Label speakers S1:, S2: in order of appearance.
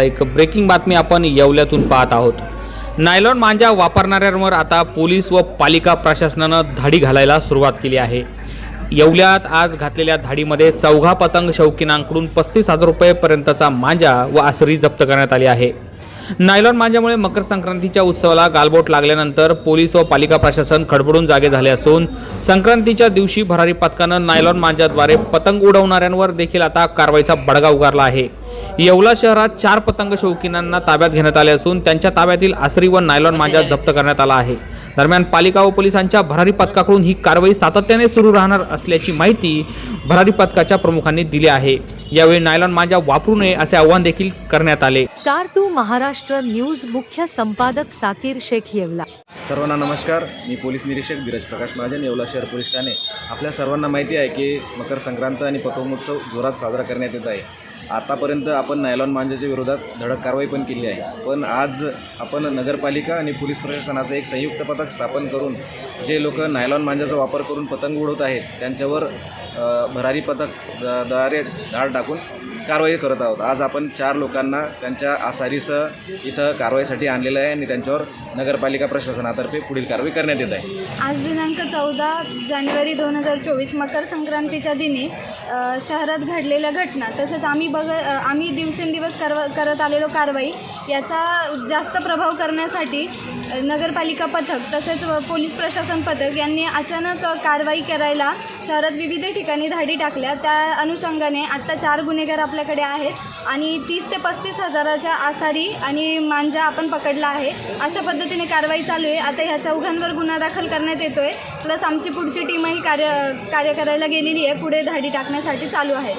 S1: एक ब्रेकिंग बातमी आपण येवल्यातून पाहत आहोत. नायलॉन मांजा वापरणाऱ्यांवर आता पोलीस व पालिका प्रशासनानं धाडी घालायला सुरुवात केली आहे. येवल्यात आज घातलेल्या धाडीमध्ये चौघा पतंग शौकीनांकडून पस्तीस हजार रुपयेपर्यंतचा मांजा व आसरी जप्त करण्यात आली आहे. नायलॉन मांजामुळे मकर संक्रांतीच्या उत्सवाला गालबोट लागल्यानंतर पोलीस व पालिका प्रशासन खडबडून जागे झाले असून संक्रांतीच्या दिवशी भरारी पथकानं नायलॉन मांजाद्वारे पतंग उडवणाऱ्यांवर देखील आता कारवाईचा बडगा उगारला आहे. येवला शहरात चार पतंग शौकीनांना ताब्यात घेण्यात आले असून त्यांच्या ताब्यातील आसरी व नायलॉन मांजा जप्त करण्यात आला आहे. दरम्यान पालिका व पोलिसांच्या भरारी पथकाकडून ही कारवाई सातत्याने सुरू राहणार असल्याची माहिती भरारी पथकाच्या प्रमुखांनी दिली आहे. यावेळी नायलॉन मांजा वापरू नये असे आवाहन देखील करण्यात आले.
S2: स्टार टू महाराष्ट्र न्यूज मुख्य संपादक साकीर शेख येवला.
S3: सर्वांना नमस्कार. मी पोलीस निरीक्षक धीरज प्रकाश महाजन येवला शहर पोलीस ठाणे. आपल्या सर्वांना माहिती आहे की मकर संक्रांत आणि पतंगोत्सव जोरात साजरा करण्यात येत आहे. आतापर्यंत आपण नायलॉन मांजाच्या विरोधात धडक कारवाई पण केली आहे. पण आज आपण नगरपालिका आणि पोलीस प्रशासनाचं एक संयुक्त पथक स्थापन करून जे लोक नायलॉन मांजाचा वापर करून पतंग उडवत आहेत त्यांच्यावर भरारी पथकद्वारे धाड टाकून कारवाई करत आहोत. आज आपण चार लोकांना त्यांच्या आसारीसह इथं कारवाईसाठी आणलेलं आहे आणि त्यांच्यावर नगरपालिका प्रशासनातर्फे पुढील कारवाई करण्यात येत आहे.
S4: आज दिनांक चौदा जानेवारी दोन हजार चोवीस मकर संक्रांतीच्या दिनी अ, शहरात घडलेल्या घटना तसेच आम्ही बघ अ, आम्ही दिवसेंदिवस करव करत आलेलो कारवाई याचा जास्त प्रभाव करण्यासाठी अ, नगरपालिका पथक तसेच व पोलीस प्रशासन पथक यांनी अचानक अ, कारवाई करायला शहरात विविध ठिकाणी धाडी टाकल्या. त्या अनुषंगाने आत्ता चार गुन्हेगार आपल्याकडे आहेत आणि तीस ते पस्तीस हजाराच्या आसारी आणि मांजा आपण पकडला आहे. अशा पद्धतीने कारवाई चालू आहे. आता ह्या चौघांवर गुन्हा दाखल करण्यात येतो आहे प्लस आमची पुढची टीमही कार्य कार्य करायला गेलेली आहे. पुढे धाडी टाकण्यासाठी चालू आहे.